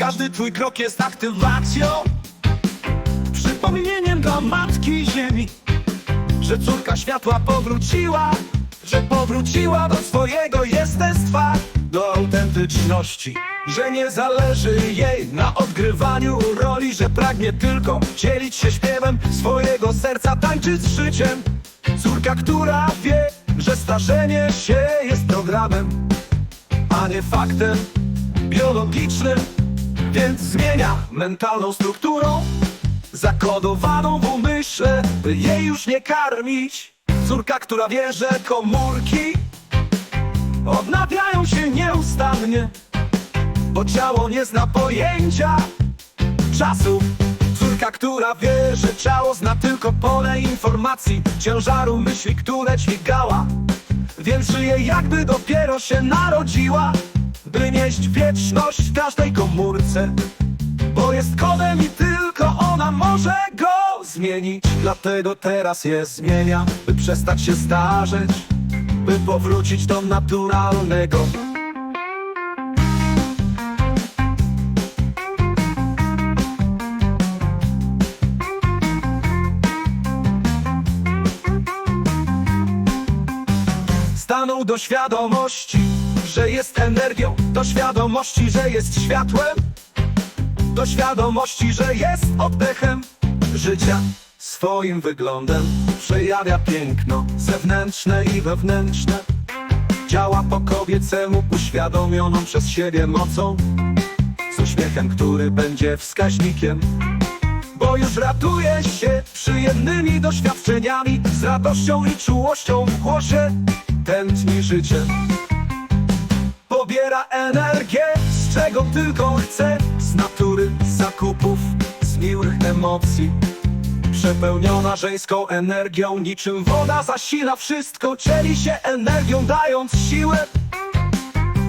Każdy twój krok jest aktywacją Przypomnieniem do Matki Ziemi Że córka światła powróciła Że powróciła do swojego jestestwa Do autentyczności Że nie zależy jej na odgrywaniu roli Że pragnie tylko dzielić się śpiewem Swojego serca tańczyć z życiem. Córka, która wie, że starzenie się jest programem A nie faktem biologicznym Więc zmienia mentalną strukturą Zakodowaną w umyśle, by jej już nie karmić. Córka, która wie, że komórki Odnawiają się nieustannie Bo ciało nie zna pojęcia czasu. Córka, która wie, że ciało zna tylko pole informacji Ciężaru myśli, które dźwigała. Więc żyje jakby dopiero się narodziła By nieść wieczność w każdej komórce. Bo jest kodem i tylko ona może go zmienić. Dlatego teraz je zmienia, by przestać się starzeć By powrócić do naturalnego. Stanął do świadomości, że jest energią Do świadomości, że jest światłem Do świadomości, że jest oddechem życia Swoim wyglądem. Przejawia piękno Zewnętrzne i wewnętrzne Działa po kobiecemu uświadomioną przez siebie mocą Z uśmiechem, który będzie wskaźnikiem bo już ratuje się przyjemnymi doświadczeniami Z radością i czułością w głosie Tętni życie Energię, z czego tylko chce. Z natury, z zakupów, z miłych emocji. Przepełniona żeńską energią Niczym woda zasila wszystko. Dzieli się energią, dając siłę.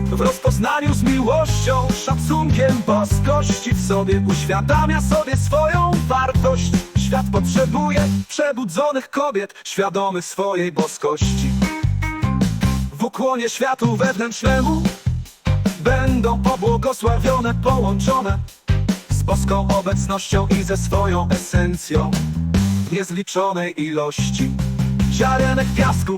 W rozpoznaniu z miłością, szacunkiem boskości. W sobie Uświadamia sobie swoją wartość. Świat potrzebuje przebudzonych kobiet Świadomych swojej boskości. W ukłonie światu wewnętrznemu Będą pobłogosławione, połączone Z boską obecnością i ze swoją esencją niezliczonej ilości ziarenek piasku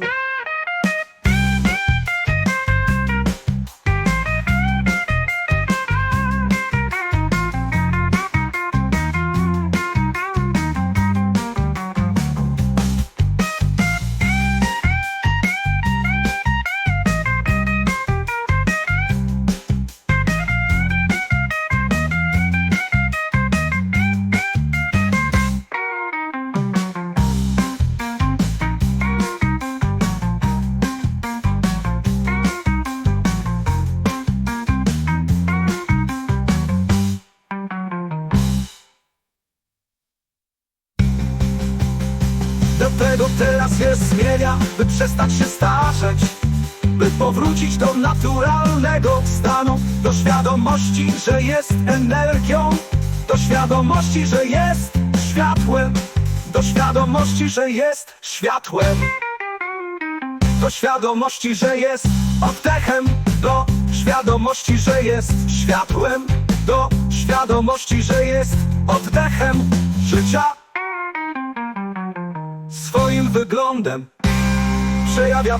Dlatego teraz je zmienia, by przestać się starzeć By powrócić do naturalnego stanu Do świadomości, że jest energią Do świadomości, że jest światłem Do świadomości, że jest światłem Do świadomości, że jest oddechem Do świadomości, że jest światłem Do świadomości, że jest oddechem życia wyglądem. Przejawia